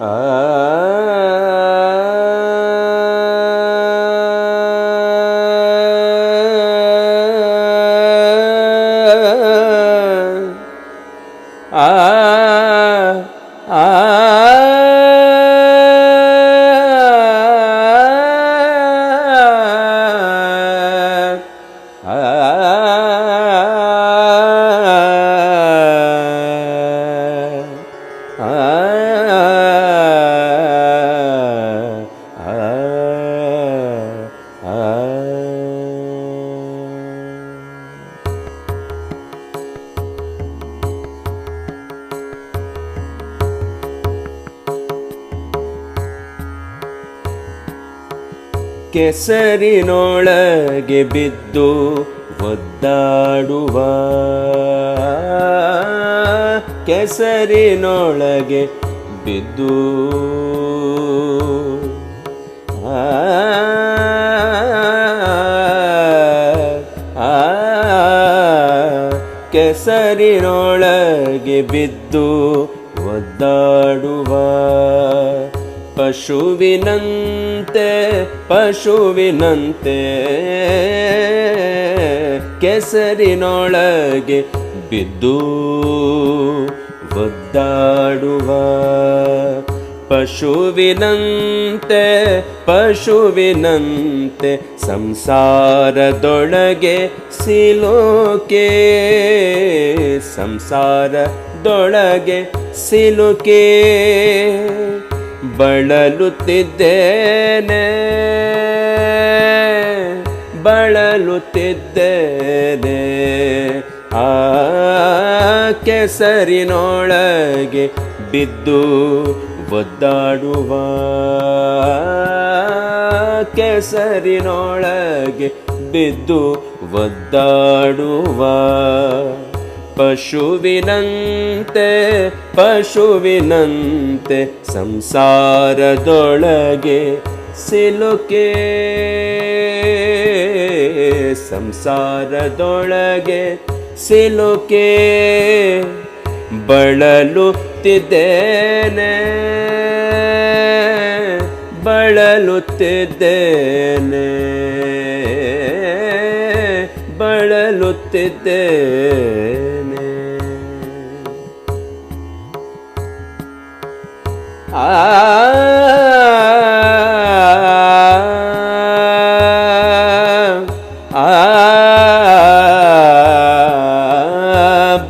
哎！ಕೆಸರಿನೊಳಗೆ ಬಿದ್ದು ಒದ್ದಾಡುವ. ಕೆಸರಿನೊಳಗೆ ಬಿದ್ದು ಕೆಸರಿನೊಳಗೆ ಬಿದ್ದು ಒದ್ದಾಡುವ. ಪಶುವಿನಂತೆ ಪಶುವಿನಂತೆ ಕೆಸರಿನೊಳಗೆ ಬಿದ್ದು ಒದ್ದಾಡುವ ಪಶುವಿನಂತೆ ಪಶುವಿನಂತೆ ಸಂಸಾರದೊಳಗೆ ಸಿಲುಕೆ ಸಂಸಾರದೊಳಗೆ ಸಿಲುಕೆ. ಬಳಲುತ್ತಿದ್ದೇನೆ ಬಳಲುತ್ತಿದ್ದೇನೆ. ಆ ಕೆಸರಿನೊಳಗೆ ಬಿದ್ದು ಒದ್ದಾಡುವ ಕೆಸರಿನೊಳಗೆ ಬಿದ್ದು ಒದ್ದಾಡುವ ಪಶುವಿನಂತೆ ಪಶುವಿನಂತೆ ಸಂಸಾರದೊಳಗೆ ಸಿಲುಕೆ. ಸಂಸಾರದೊಳಗೆ ಸಿಲುಕೆ. ಬಳಲುತ್ತಿದ್ದೇನೆ ಬಳಲುತ್ತಿದ್ದೇನೆ ಬಳಲುತ್ತಿದ್ದೇನೆ.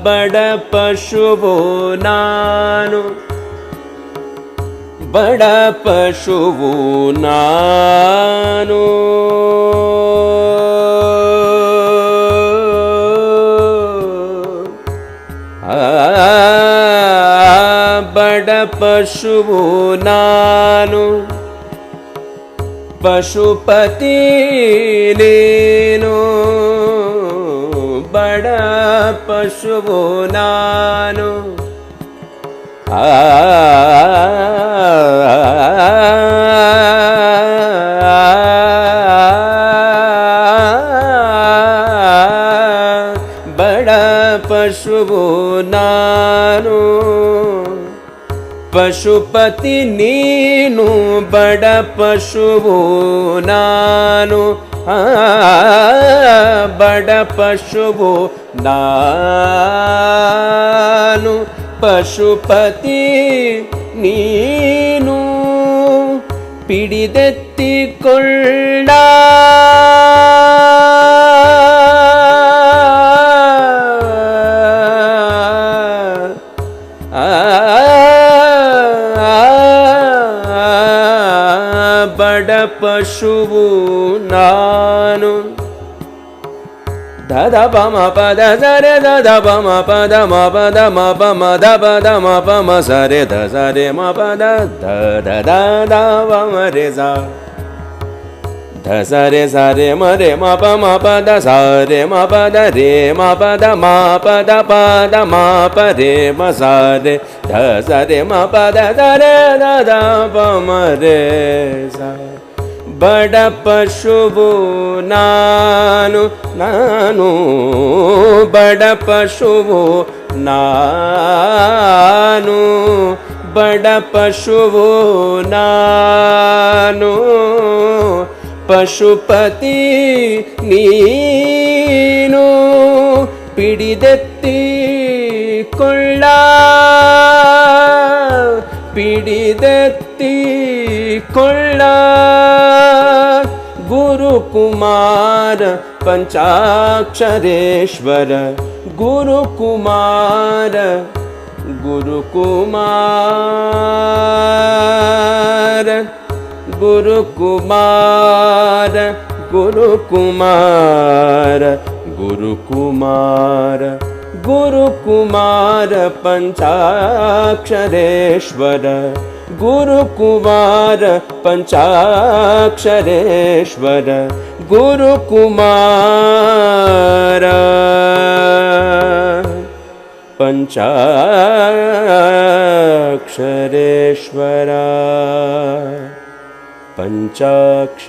ಬಡ ಪಶುವು ನಾನು. ಬಡ ಪಶುವು ನಾನು ಪಶುವು ನಾನು ಪಶುಪತಿ ನೀನು ಬಡ ಪಶುವು ನಾನು ಆ ಬಡ ಪಶುವು ನಾನು ಪಶುಪತಿ ನೀನು ಬಡ ಪಶುವು ನಾನು ಆ, ಬಡ ಪಶುವು ನಾನು ಪಶುಪತಿ ನೀನು ಪಿಡಿದೆತ್ತಿಕೊಳ್ಳ ಪಶುವು ನಾನು ದದ ಪಮ ಪದ ಸರೆ ದದ ಪಮ ಪದ ಮ ಪದ ಮ ಪ ಮ ದ ಪದ ಮ ಪ ಮ ಸರೆ ದ ಸರೆ ಮ ಪದ ದ ದ ದ ಮ ರೆ ಸ ध स रे स रे म रे म प म प द स रे म प द रे म प द म प द प द म प रे म स रे ध स रे म प द द रे द द प म रे स बड पशुवु नानु नानु बड पशुवु नानु बड पशु नानु ಪಶುಪತಿ ನೀನು ಪಿಡಿದೆತ್ತಿ ಕೊಳ್ಳ ಪಿಡಿದೆತ್ತಿ ಕೊಳ್ಳ ಗುರುಕುಮಾರ ಪಂಚಾಕ್ಷರೇಶ್ವರ ಗುರುಕುಮಾರ ಗುರುಕುಮಾರ. गुरुकुमा गुरुकुमा गुरुकुमार गुरुकुमार पञ्चाक्षरेश्वर गुरुकुमार पञ्चाक्षरेश्वर गुरुकुमा पञ्चा अक्षरेश्वर पञ्चाक्षरेश्वर